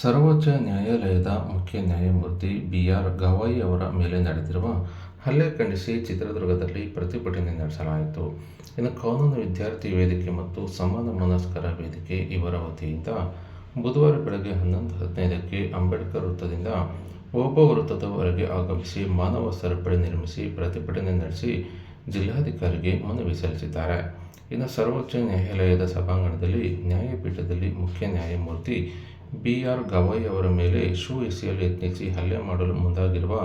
ಸರ್ವೋಚ್ಚ ನ್ಯಾಯಾಲಯದ ಮುಖ್ಯ ನ್ಯಾಯಮೂರ್ತಿ ಬಿ ಆರ್ ಗವಾಯಿ ಅವರ ಮೇಲೆ ನಡೆದಿರುವ ಹಲ್ಲೆ ಖಂಡಿಸಿ ಚಿತ್ರದುರ್ಗದಲ್ಲಿ ಪ್ರತಿಭಟನೆ ನಡೆಸಲಾಯಿತು. ಇನ್ನು ಕಾನೂನು ವಿದ್ಯಾರ್ಥಿ ವೇದಿಕೆ ಮತ್ತು ಸಮಾನ ಮನಸ್ಕರ ವೇದಿಕೆ ಇವರ ವತಿಯಿಂದ ಬುಧವಾರ ಬೆಳಗ್ಗೆ ಹನ್ನೊಂದು ಹದಿನೈದಕ್ಕೆ ಅಂಬೇಡ್ಕರ್ ವೃತ್ತದಿಂದ ಒಬ್ಬ ವೃತ್ತದವರೆಗೆ ಆಗಮಿಸಿ ಮಾನವ ಸರಪಳಿ ನಿರ್ಮಿಸಿ ಪ್ರತಿಭಟನೆ ನಡೆಸಿ ಜಿಲ್ಲಾಧಿಕಾರಿಗೆ ಮನವಿ ಸಲ್ಲಿಸಿದ್ದಾರೆ. ಇನ್ನು ಸರ್ವೋಚ್ಚ ನ್ಯಾಯಾಲಯದ ಸಭಾಂಗಣದಲ್ಲಿ ನ್ಯಾಯಪೀಠದಲ್ಲಿ ಮುಖ್ಯ ನ್ಯಾಯಮೂರ್ತಿ ಬಿ ಆರ್ ಗವಾಯಿ ಅವರ ಮೇಲೆ ಶೂ ಎಸೆಯಲು ಯತ್ನಿಸಿ ಹಲ್ಲೆ ಮಾಡಲು ಮುಂದಾಗಿರುವ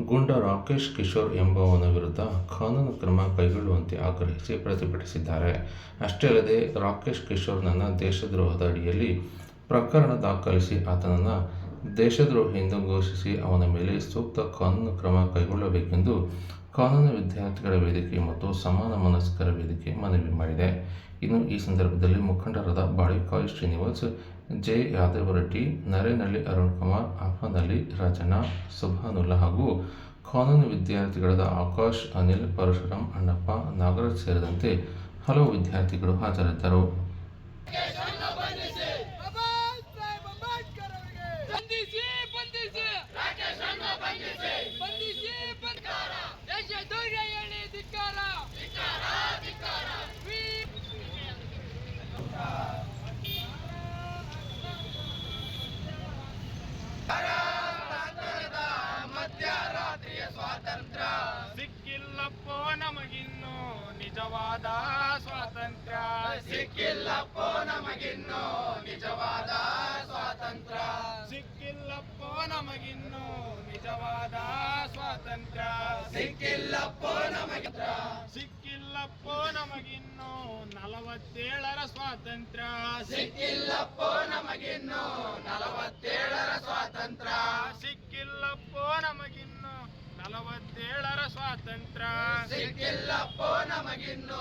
ಗುಂಡ ರಾಕೇಶ್ ಕಿಶೋರ್ ಎಂಬುವನ ವಿರುದ್ಧ ಕಾನೂನು ಕ್ರಮ ಕೈಗೊಳ್ಳುವಂತೆ ಆಗ್ರಹಿಸಿ ಪ್ರತಿಭಟಿಸಿದ್ದಾರೆ. ಅಷ್ಟೇ ಅಲ್ಲದೆ, ರಾಕೇಶ್ ಕಿಶೋರ್ನನ್ನು ದೇಶದ್ರೋಹದ ಅಡಿಯಲ್ಲಿ ಪ್ರಕರಣ ದಾಖಲಿಸಿ ಆತನನ್ನು ದೇಶದ್ರೋಹಿ ಎಂದು ಘೋಷಿಸಿ ಅವನ ಮೇಲೆ ಸೂಕ್ತ ಕಾನೂನು ಕ್ರಮ ಕೈಗೊಳ್ಳಬೇಕೆಂದು ಕಾನೂನು ವಿದ್ಯಾರ್ಥಿಗಳ ವೇದಿಕೆ ಮತ್ತು ಸಮಾನ ಮನಸ್ಕರ ವೇದಿಕೆ ಮನವಿ ಮಾಡಿದೆ. ಇನ್ನು ಈ ಸಂದರ್ಭದಲ್ಲಿ ಮುಖಂಡರಾದ ಬಾಳಿಕಾಯಿ ಶ್ರೀನಿವಾಸ್ ಜೆ ಯಾದವರೆಡ್ಡಿ ನರೇನಹಳ್ಳಿ ಅರುಣ್ ಕುಮಾರ್ ಅಹಮದ್ ಅಲಿ ರಾಜಣ್ಣ ಸುಭಾನುಲ್ಲಾ ಹಾಗೂ ಕಾನೂನು ವಿದ್ಯಾರ್ಥಿಗಳಾದ ಆಕಾಶ್ ಅನಿಲ್ ಪರಶುರಾಮ್ ಅಣ್ಣಪ್ಪ ನಾಗರಾಜ್ ಸೇರಿದಂತೆ ಹಲವು ವಿದ್ಯಾರ್ಥಿಗಳು ಹಾಜರಿದ್ದರು ಸಿಕ್ಕಿಲ್ಲಪ್ಪೋ ನಮಗಿನ್ನು ನಿಜವಾದ ಸ್ವಾತಂತ್ರ್ಯ. ಸಿಕ್ಕಿಲ್ಲಪ್ಪೋ ನಮಗಿನ್ನು ನಿಜವಾದ ಸ್ವಾತಂತ್ರ್ಯ. ಸಿಕ್ಕಿಲ್ಲಪ್ಪೋ ನಮಗಿನ್ನು ನಿಜವಾದ ಸ್ವಾತಂತ್ರ್ಯ. ಸಿಕ್ಕಿಲ್ಲಪ್ಪೋ ನಮಗೆ ಸಿಕ್ಕಿಲ್ಲಪ್ಪೋ ನಮಗಿನ್ನು ನಲವತ್ತೇಳರ ಸ್ವಾತಂತ್ರ್ಯ. ಸಿಕ್ಕಿಲ್ಲಪ್ಪೋ ನಮಗಿನ್ನು ನಲವತ್ತೇಳರ ಸ್ವಾತಂತ್ರ್ಯ. ಸಿಕ್ಕಿಲ್ಲಪ್ಪೋ ನಲವತ್ತೇಳರ ಸ್ವಾತಂತ್ರ್ಯ. ಸಿಕ್ಕಿಲ್ಲಪ್ಪೋ ನಮಗಿನ್ನೂ